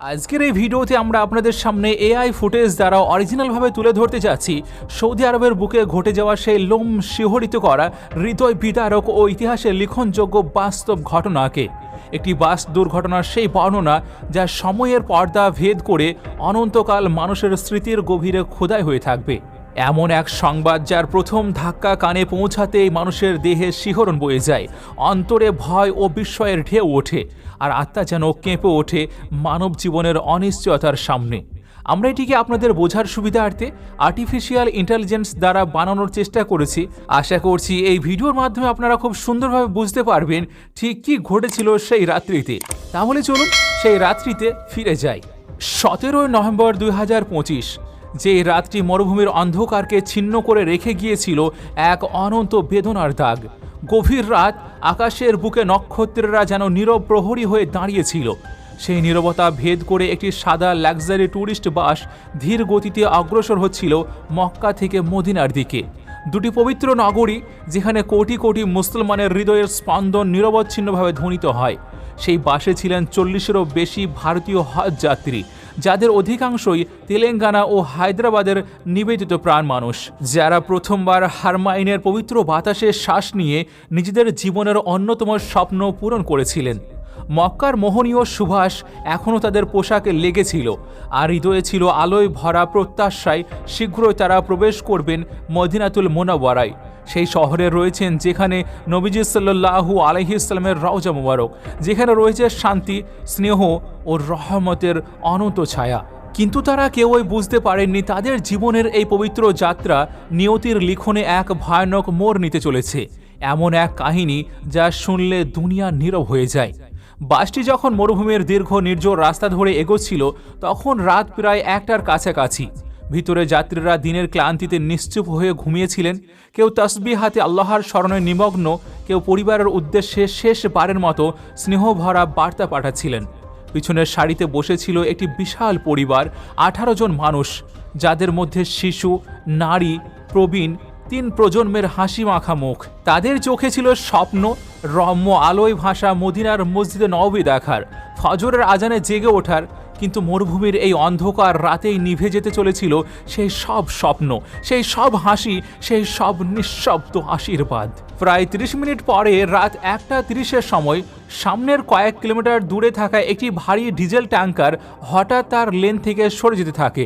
আজকের এই ভিডিওতে আমরা আপনাদের সামনে এআই ফুটেজ দ্বারা অরিজিনালভাবে তুলে ধরতে যাচ্ছি। সৌদি আরবের বুকে ঘটে যাওয়া সেই লোম শিহরিত করা হৃদয় বিদারক ও ইতিহাসের লিখনযোগ্য বাস্তব ঘটনাকে। একটি বাস দুর্ঘটনার সেই বর্ণনা যা সময়ের পর্দা ভেদ করে অনন্তকাল মানুষের স্মৃতির গভীরে খোদাই হয়ে থাকবে। এমন এক সংবাদ যার প্রথম ধাক্কা কানে পৌঁছাতেই মানুষের দেহে শিহরণ বয়ে যায়, অন্তরে ভয় ও বিস্ময়ের ঢেউ ওঠে, আর আত্মা যেন কেঁপে ওঠে মানব জীবনের অনিশ্চয়তার সামনে। আমরা এটিকে আপনাদের বোঝার সুবিধার্থে আর্টিফিশিয়াল ইন্টেলিজেন্স দ্বারা বানানোর চেষ্টা করেছি। আশা করছি এই ভিডিওর মাধ্যমে আপনারা খুব সুন্দরভাবে বুঝতে পারবেন ঠিক কী ঘটেছিল সেই রাত্রিতে। তাহলে চলুন সেই রাত্রিতে ফিরে যাই। সতেরোই নভেম্বর দুই হাজার পঁচিশ যে রাতটি মরুভূমির অন্ধকারকে ছিন্ন করে রেখে গিয়েছিল এক অনন্ত বেদনার দাগ। গভীর রাত আকাশের বুকে নক্ষত্রেরা যেন নীরব প্রহরী হয়ে দাঁড়িয়েছিল। সেই নীরবতা ভেদ করে একটি সাদা লাক্সারি ট্যুরিস্ট বাস ধীর গতিতে অগ্রসর হচ্ছিল মক্কা থেকে মদিনার দিকে। দুটি পবিত্র নগরী যেখানে কোটি কোটি মুসলমানের হৃদয়ের স্পন্দন নিরবচ্ছিন্নভাবে ধ্বনিত হয়। সেই বাসে ছিলেন চল্লিশেরও বেশি ভারতীয় হজ যাত্রী। যাদের অধিকাংশই তেলেঙ্গানা ও হায়দ্রাবাদের নিবেদিত প্রাণ মানুষ। যারা প্রথমবার হারমাইনের পবিত্র বাতাসে শ্বাস নিয়ে নিজেদের জীবনের অন্যতম স্বপ্ন পূরণ করেছিলেন। মক্কার মোহনীয় সুভাষ এখনও তাদের পোশাকে লেগেছিল আর হৃদয়ে ছিল আলোয় ভরা প্রত্যাশায় শীঘ্রই তারা প্রবেশ করবেন মদিনাতুল মোনাওয়ারায়। সেই শহরে রয়েছেন যেখানে নবীজি সাল্লাহু আলহিসাল্লামের রওজা মুবারক, যেখানে রয়েছে শান্তি, স্নেহ ও রহমতের অনন্ত ছায়া। কিন্তু তারা কেউই বুঝতে পারেননি তাদের জীবনের এই পবিত্র যাত্রা নিয়তির লিখনে এক ভয়ানক মোড় নিতে চলেছে। এমন এক কাহিনী যা শুনলে দুনিয়া নীরব হয়ে যায়। বাসটি যখন মরুভূমির দীর্ঘ নির্জন রাস্তা ধরে এগোচ্ছিল, তখন রাত প্রায় একটার কাছাকাছি। ভিতরে যাত্রীরা দিনের ক্লান্তিতে নিশ্চুপ হয়ে ঘুমিয়েছিলেন। কেউ তসবি হাতে আল্লাহর স্মরণে নিমগ্ন, কেউ পরিবারের উদ্দেশ্যে শেষবারের মতো স্নেহভরা বার্তা পাঠাচ্ছিলেন। পিছনের সারিতে বসেছিল একটি বিশাল পরিবার, আঠারো জন মানুষ, যাদের মধ্যে শিশু, নারী, প্রবীণ, তিন প্রজন্মের হাসি মাখা মুখ। তাদের চোখে ছিল স্বপ্ন, রম্য আলোয় ভাষা মদিনার মসজিদে নবী দেখার, ফজরের আজানে জেগে ওঠার কিন্তু মরুভূমির এই অন্ধকার রাতেই নিভে যেতে চলেছিল সেই সব স্বপ্ন, সেই সব হাসি, সেই সব নিঃশব্দ আশীর্বাদ। প্রায় তিরিশ মিনিট পরে রাত একটা তিরিশের সময় সামনের কয়েক কিলোমিটার দূরে থাকা একটি ভারী ডিজেল ট্যাঙ্কার হঠাৎ তার লেন থেকে সরে যেতে থাকে।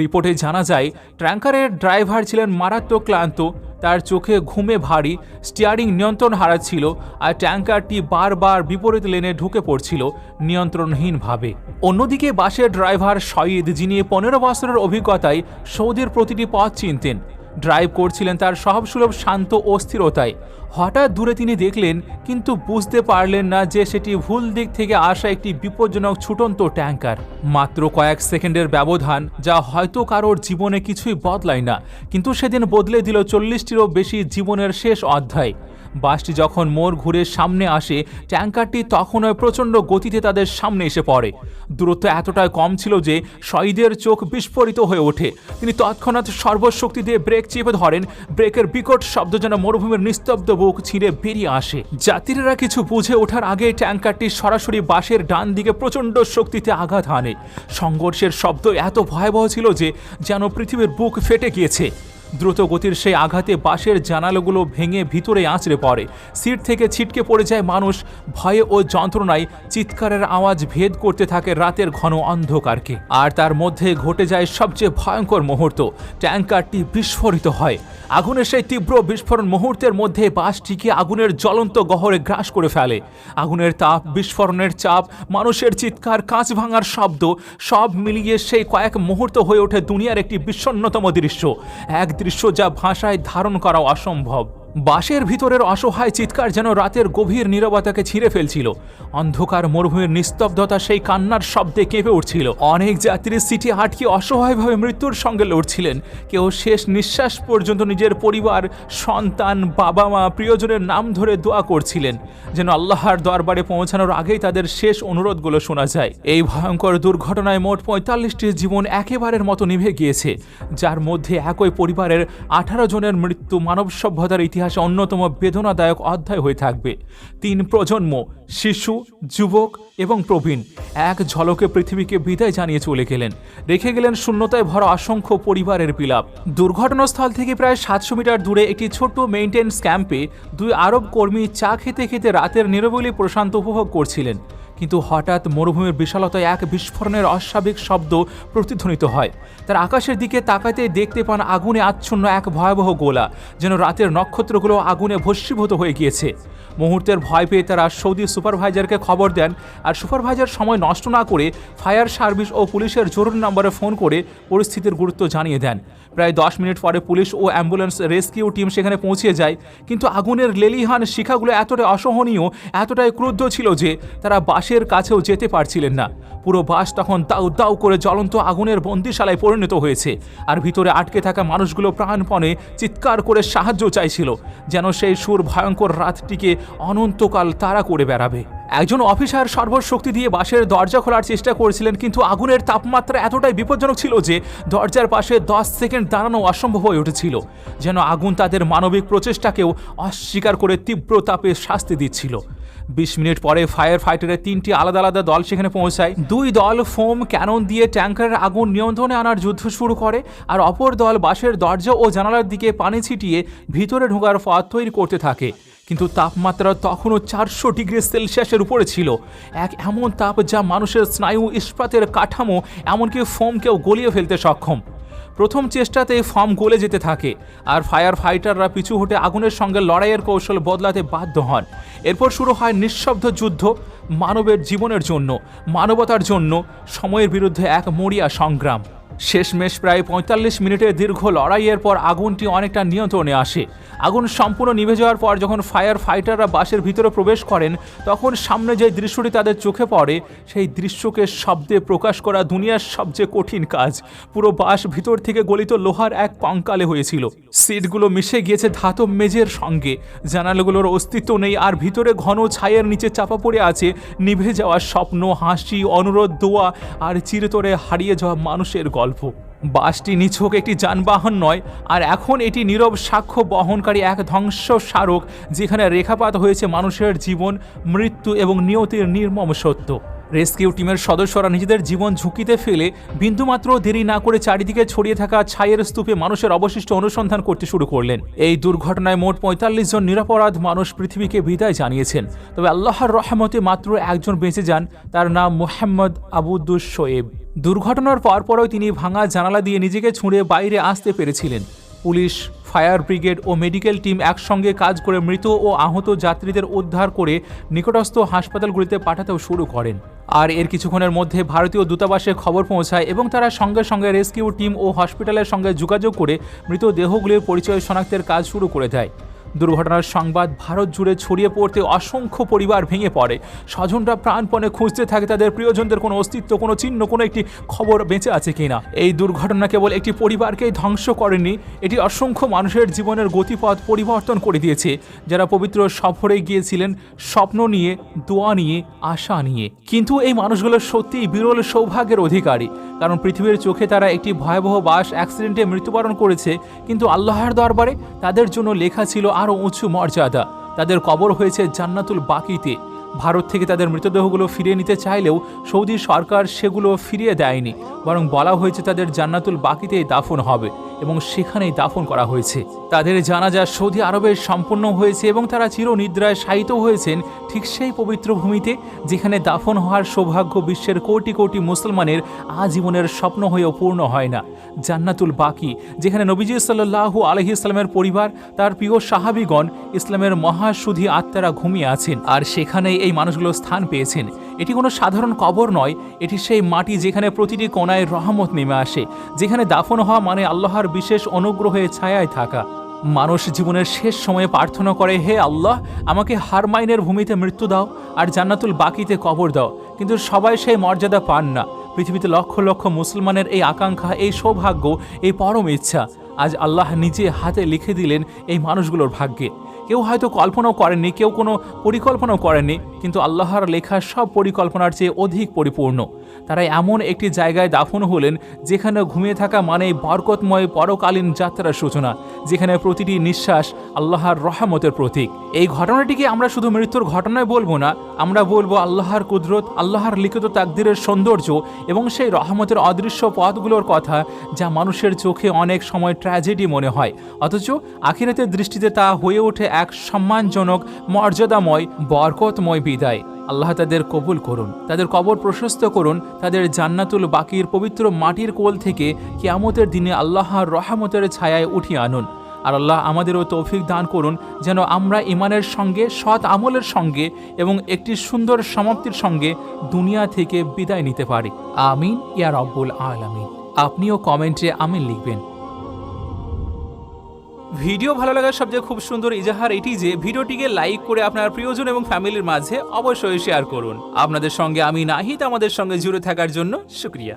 রিপোর্টে জানা যায় ট্যাঙ্কারের ড্রাইভার ছিলেন মারাত্মক ক্লান্ত, তার চোখে ঘুমে ভারী, স্টিয়ারিং নিয়ন্ত্রণ হারাচ্ছিল আর ট্যাঙ্কারটি বারবার বিপরীত লেনে ঢুকে পড়ছিল নিয়ন্ত্রণহীনভাবে। অন্যদিকে বাসের ড্রাইভার সঈদ যিনি পনেরো বছরের অভিজ্ঞতায় সৌদির প্রতিটি পথ চিনতেন, ড্রাইভ করছিলেন তার স্বভাবসুলভ শান্ত অস্থিরতায় হঠাৎ দূরে তিনি দেখলেন, কিন্তু বুঝতে পারলেন না যে সেটি ভুল দিক থেকে আসা একটি বিপজ্জনক ছুটন্ত ট্যাঙ্কার। মাত্র কয়েক সেকেন্ডের ব্যবধান, যা হয়তো কারোর জীবনে কিছুই বদলায় না, কিন্তু সেদিন বদলে দিল চল্লিশটিরও বেশি জীবনের শেষ অধ্যায়। বাসটি যখন মোড় ঘুরে সামনে আসে, ট্যাঙ্কারটি তখনও প্রচণ্ড গতিতে তাদের সামনে এসে পড়ে। দূরত্ব এতটাই কম ছিল যে শহীদের চোখ বিস্ফোরিত হয়ে ওঠে। তিনি তৎক্ষণাৎ সর্বশক্তি দিয়ে ব্রেক চেপে ধরেন। ব্রেকের বিকট শব্দ যেন মরুভূমির নিস্তব্ধ বুক ছিঁড়ে বেরিয়ে আসে। যাত্রীরা কিছু বুঝে ওঠার আগে ট্যাঙ্কারটি সরাসরি বাসের ডান দিকে প্রচণ্ড শক্তিতে আঘাত হানে। সংঘর্ষের শব্দ এত ভয়াবহ ছিল যে, যেন পৃথিবীর বুক ফেটে গিয়েছে। দ্রুত গতির সেই আঘাতে বাসের জানালাগুলো ভেঙে ভিতরে আঁচড়ে পড়ে। সিট থেকে ছিটকে পড়ে যায় মানুষ। ভয়ে ও যন্ত্রণায় চিৎকারের আওয়াজ ভেদ করতে থাকে রাতের ঘন অন্ধকারকে। আর তার মধ্যে ঘটে যায় সবচেয়ে ভয়ঙ্কর মুহূর্ত। ট্যাঙ্কারটি বিস্ফোরিত হয়। আগুনের সেই তীব্র বিস্ফোরণ মুহূর্তের মধ্যে বাসটিকে আগুনের জ্বলন্ত গহরে গ্রাস করে ফেলে। আগুনের তাপ, বিস্ফোরণের চাপ, মানুষের চিৎকার, কাঁচ ভাঙার শব্দ, সব মিলিয়ে সেই কয়েক মুহূর্ত হয়ে ওঠে দুনিয়ার একটি বিষণ্ণতম দৃশ্য। এক দৃশ্য যা ভাষায় ধারণ করাও অসম্ভব। বাসের ভিতরের অসহায় চিৎকার যেন রাতের গভীর নীরবতাকে ছিঁড়ে ফেলছিল। অন্ধকার মরুভূমির নিস্তব্ধতা সেই কান্নার শব্দে কেঁপে উঠছিল। অনেক যাত্রী সিটি আটকে অসহায়ভাবে মৃত্যুর সঙ্গে লড়ছিলেন। কেউ শেষ নিঃশ্বাস পর্যন্ত নিজের পরিবার, সন্তান বাবা মা প্রিয়জনের নাম ধরে দোয়া করছিলেন। যেন আল্লাহর দরবারে পৌঁছানোর আগেই তাদের শেষ অনুরোধগুলো শোনা যায়। এই ভয়ঙ্কর দুর্ঘটনায় মোট পঁয়তাল্লিশটি জীবন একেবারের মতো নিভে গিয়েছে, যার মধ্যে একই পরিবারের আঠারো জনের মৃত্যু মানব সভ্যতার ইতিহাস ইতিহাসে অন্যতম বেদনাদায়ক অধ্যায় হয়ে থাকবে। তিন প্রজন্ম, শিশু, যুবক এবং প্রবীণ, এক ঝলকে পৃথিবীকে বিদায় জানিয়ে চলে গেলেন। রেখে গেলেন শূন্যতায় ভরা অসংখ্য পরিবারের বিলাপ। দুর্ঘটনাস্থল থেকে প্রায় সাতশো মিটার দূরে একটি ছোট্ট মেইনটেন্স ক্যাম্পে দুই আরব কর্মী চা খেতে খেতে রাতের নিরবলি প্রশান্ত উপভোগ করছিলেন। কিন্তু হঠাৎ মরুভূমির বিশালতায় এক বিস্ফোরণের অস্বাভাবিক শব্দ প্রতিধ্বনিত হয়। তার আকাশের দিকে তাকাতে দেখতে পান আগুনে আচ্ছন্ন এক ভয়াবহ গোলা, যেন রাতের নক্ষত্রগুলো আগুনে ভস্মীভূত হয়ে গিয়েছে। মুহূর্তের ভয় পেয়ে তারা সৌদি সুপারভাইজারকে খবর দেন আর সুপারভাইজার সময় নষ্ট না করে ফায়ার সার্ভিস ও পুলিশের জরুরি নম্বরে ফোন করে পরিস্থিতির গুরুত্ব জানিয়ে দেন। প্রায় দশ মিনিট পরে পুলিশ ও অ্যাম্বুলেন্স রেস্কিউ টিম সেখানে পৌঁছে যায়, কিন্তু আগুনের লেলিহান শিখাগুলো এতটাই অসহনীয়, এতটাই ক্রুদ্ধ ছিল যে তারা বাসের কাছেও যেতে পারছিলেন না। পুরো বাস তখন দাউ দাউ করে জ্বলন্ত আগুনের বন্দিশালায় পরিণত হয়েছে আর ভিতরে আটকে থাকা মানুষগুলো প্রাণপণে চিৎকার করে সাহায্য চাইছিল, যেন সেই সুর ভয়ঙ্কর রাতটিকে অনন্তকাল তারা করে বেড়াবে। একজন অফিসার সর্বশক্তি দিয়ে বাসের দরজা খোলার চেষ্টা করেছিলেন, কিন্তু আগুনের তাপমাত্রা এতটাই বিপজ্জনক ছিল যে দরজার পাশে দশ সেকেন্ড দাঁড়ানো অসম্ভব হয়ে উঠেছিল, যেন আগুন তাদের মানবিক প্রচেষ্টাকেও অস্বীকার করে তীব্র তাপে শাস্তি দিচ্ছিল। বিশ মিনিট পরে ফায়ার ফাইটারের তিনটি আলাদা আলাদা দল সেখানে পৌঁছায়। দুই দল ফোম ক্যানন দিয়ে ট্যাঙ্কারের আগুন নিয়ন্ত্রণে আনার যুদ্ধ শুরু করে, আর অপর দল বাসের দরজা ও জানালার দিকে পানি ছিটিয়ে ভিতরে ঢোকার পথ তৈরি করতে থাকে। কিন্তু তাপমাত্রা তখনও চারশো ডিগ্রি সেলসিয়াসের উপরে ছিল। এক এমন তাপ যা মানুষের স্নায়ু ইস্পাতের কাঠামো, এমনকি ফোমকেও গলিয়ে ফেলতে সক্ষম। প্রথম চেষ্টাতে ফর্ম গলে যেতে থাকে, আর ফায়ার ফাইটাররা পিছু হটে আগুনের সঙ্গে লড়াইয়ের কৌশল বদলাতে বাধ্য হন। এরপর শুরু হয় নিঃশব্দ যুদ্ধ, মানবের জীবনের জন্য, মানবতার জন্য, সময়ের বিরুদ্ধে এক মরিয়া সংগ্রাম। শেষমেশ প্রায় পঁয়তাল্লিশ মিনিটের দীর্ঘ লড়াইয়ের পর আগুনটি অনেকটা নিয়ন্ত্রণে আসে। আগুন সম্পূর্ণ নিভে যাওয়ার পর যখন ফায়ার ফাইটাররা বাসের ভিতরে প্রবেশ করেন, তখন সামনে যে দৃশ্যটি তাদের চোখে পড়ে, সেই দৃশ্যকে শব্দে প্রকাশ করা দুনিয়ার সবচেয়ে কঠিন কাজ। পুরো বাস ভিতর থেকে গলিত লোহার এক কঙ্কালে হয়েছিল। সিটগুলো মিশে গিয়েছে ধাতব মেজের সঙ্গে। জানালাগুলোর অস্তিত্ব নেই, আর ভিতরে ঘন ছায়ের নিচে চাপা পড়ে আছে নিভে যাওয়া স্বপ্ন, হাসি, অনুরোধ, দোয়া, আর চিরতরে হারিয়ে যাওয়া মানুষের গল্প। বাসটি নিছক একটি যানবাহন নয়, আর এখন এটি নীরব সাক্ষ্য বহনকারী এক ধ্বংস স্মারক যেখানে রেখাপাত হয়েছে মানুষের জীবন, মৃত্যু এবং নিয়তির নির্মম সত্য। রেস্কিউ টিমের সদস্যরা নিজেদের জীবন ঝুঁকিতে ফেলে বিন্দুমাত্র দেরি না করে চারিদিকে ছড়িয়ে থাকা ছায়ের স্তূপে মানুষের অবশিষ্ট অনুসন্ধান করতে শুরু করলেন। এই দুর্ঘটনায় মোট পঁয়তাল্লিশ জন নিরাপরাধ মানুষ পৃথিবীকে বিদায় জানিয়েছেন। তবে আল্লাহর রহমতে মাত্র একজন বেঁচে যান, তার নাম মোহাম্মদ আবুদ্দুস শোয়েব। দুর্ঘটনার পরপরই তিনি ভাঙা জানালা দিয়ে নিজেকে ছুঁড়ে বাইরে আসতে পেরেছিলেন। পুলিশ, ফায়ার ব্রিগেড ও মেডিকেল টিম একসঙ্গে কাজ করে মৃত ও আহত যাত্রীদের উদ্ধার করে নিকটস্থ হাসপাতালগুলিতে পাঠাতেও শুরু করেন। আর এর কিছুক্ষণের মধ্যে ভারতীয় দূতাবাসে খবর পৌঁছায় এবং তারা সঙ্গে সঙ্গে রেস্কিউ টিম ও হসপিটালের সঙ্গে যোগাযোগ করে মৃতদেহগুলির পরিচয় শনাক্তের কাজ শুরু করে দেয়। দুর্ঘটনার সংবাদ ভারত জুড়ে ছড়িয়ে পড়তে অসংখ্য পরিবার ভেঙে পড়ে। স্বজনরা প্রাণপণে খুঁজতে থাকে, তাদের প্রিয়জনদের কোনো অস্তিত্ব, কোনো চিহ্ন, কোনো একটি খবর বেঁচে আছে কিনা। এই দুর্ঘটনা কেবল একটি পরিবারকেই ধ্বংস করেনি, এটি অসংখ্য মানুষের জীবনের গতিপথ পরিবর্তন করে দিয়েছে। যারা পবিত্র সফরে গিয়েছিলেন, স্বপ্ন নিয়ে, দোয়া নিয়ে, আশা নিয়ে। কিন্তু এই মানুষগুলো সত্যিই বিরল সৌভাগ্যের অধিকারী। কারণ পৃথিবীর চোখে তারা একটি ভয়াবহ বাস, অ্যাক্সিডেন্টে মৃত্যুবরণ করেছে, কিন্তু আল্লাহর দরবারে তাদের জন্য লেখা ছিল আরও উঁচু মর্যাদা। তাদের কবর হয়েছে জান্নাতুল বাকিতে। ভারত থেকে তাদের মৃতদেহগুলো ফিরিয়ে নিতে চাইলেও সৌদি সরকার সেগুলো ফিরিয়ে দেয়নি, বরং বলা হয়েছে তাদের জান্নাতুল বাকিতেই দাফন হবে এবং সেখানেই দাফন করা হয়েছে। তাদের জানাজা সৌদি আরবে সম্পন্ন হয়েছে এবং তারা চিরনিদ্রায় শায়িত হয়েছেন ঠিক সেই পবিত্র ভূমিতে, যেখানে দাফন হওয়ার সৌভাগ্য বিশ্বের কোটি কোটি মুসলমানের আজীবনের স্বপ্ন হয়েও পূর্ণ হয় না। জান্নাতুল বাকি, যেখানে নবীজি সাল্লাহু আলহি ইসলামের পরিবার, তার প্রিয় সাহাবিগণ ইসলামের মহাসুধী আত্মারা ঘুমিয়ে আছেন। আর সেখানেই এই মানুষগুলো স্থান পেয়েছেন। এটি কোনো সাধারণ কবর নয়, এটি সেই মাটি যেখানে প্রতিটি কোনায় রহমত নেমে আসে, যেখানে দাফন হওয়া মানে আল্লাহর বিশেষ অনুগ্রহে ছায়ায় থাকা। মানুষ জীবনের শেষ সময়ে প্রার্থনা করে, হে আল্লাহ, আমাকে হারমাইনের ভূমিতে মৃত্যু দাও আর জান্নাতুল বাকিতে কবর দাও। কিন্তু সবাই সেই মর্যাদা পান না। পৃথিবীতে লক্ষ লক্ষ মুসলমানের এই আকাঙ্ক্ষা, এই সৌভাগ্য, এই পরম ইচ্ছা। আজ আল্লাহ নিজে হাতে লিখে দিলেন এই মানুষগুলোর ভাগ্যে। কেউ হয়তো কল্পনাও করেননি, কেউ কোনো পরিকল্পনাও করেননি, কিন্তু আল্লাহর লেখা সব পরিকল্পনার চেয়ে অধিক পরিপূর্ণ। তারা এমন একটি জায়গায় দাফন হলেন, যেখানে ঘুমিয়ে থাকা মানে বরকতময় পরকালীন যাত্রার সূচনা, যেখানে প্রতিটি নিঃশ্বাস আল্লাহর রহমতের প্রতীক। এই ঘটনাটিকে আমরা শুধু মৃত্যুর ঘটনায় বলব না, আমরা বলব আল্লাহর কুদরত, আল্লাহর লিখিত তাকদিরের সৌন্দর্য এবং সেই রহমতের অদৃশ্য পথগুলোর কথা যা মানুষের চোখে অনেক সময় ট্র্যাজেডি মনে হয়। অথচ আখিরাতের দৃষ্টিতে তা হয়ে ওঠে এক সম্মানজনক, মর্যাদাময়, বরকতময় বিদায়। আল্লাহ তাদের কবুল করুন, তাদের কবর প্রশস্ত করুন, তাদের জান্নাতুল বাকির পবিত্র মাটির কোল থেকে কিয়ামতের দিনে আল্লাহর রহমতের ছায়ায় উঠিয়ে আনুন। আর আল্লাহ আমাদেরও তৌফিক দান করুন যেন আমরা ইমানের সঙ্গে, সৎ আমলের সঙ্গে এবং একটি সুন্দর সমাপ্তির সঙ্গে দুনিয়া থেকে বিদায় নিতে পারি। আমিন, ইয়া রব্বুল আলামিন। আপনিও কমেন্টে আমিন লিখবেন। ভিডিও ভালো লাগার সবচেয়ে খুব সুন্দর ইজাহার এটি যে ভিডিওটিকে লাইক করে আপনার প্রিয়জন এবং ফ্যামিলির মাঝে অবশ্যই শেয়ার করুন। আপনাদের সঙ্গে আমি নাহিদ, আমাদের সঙ্গে জুড়ে থাকার জন্য শুক্রিয়া।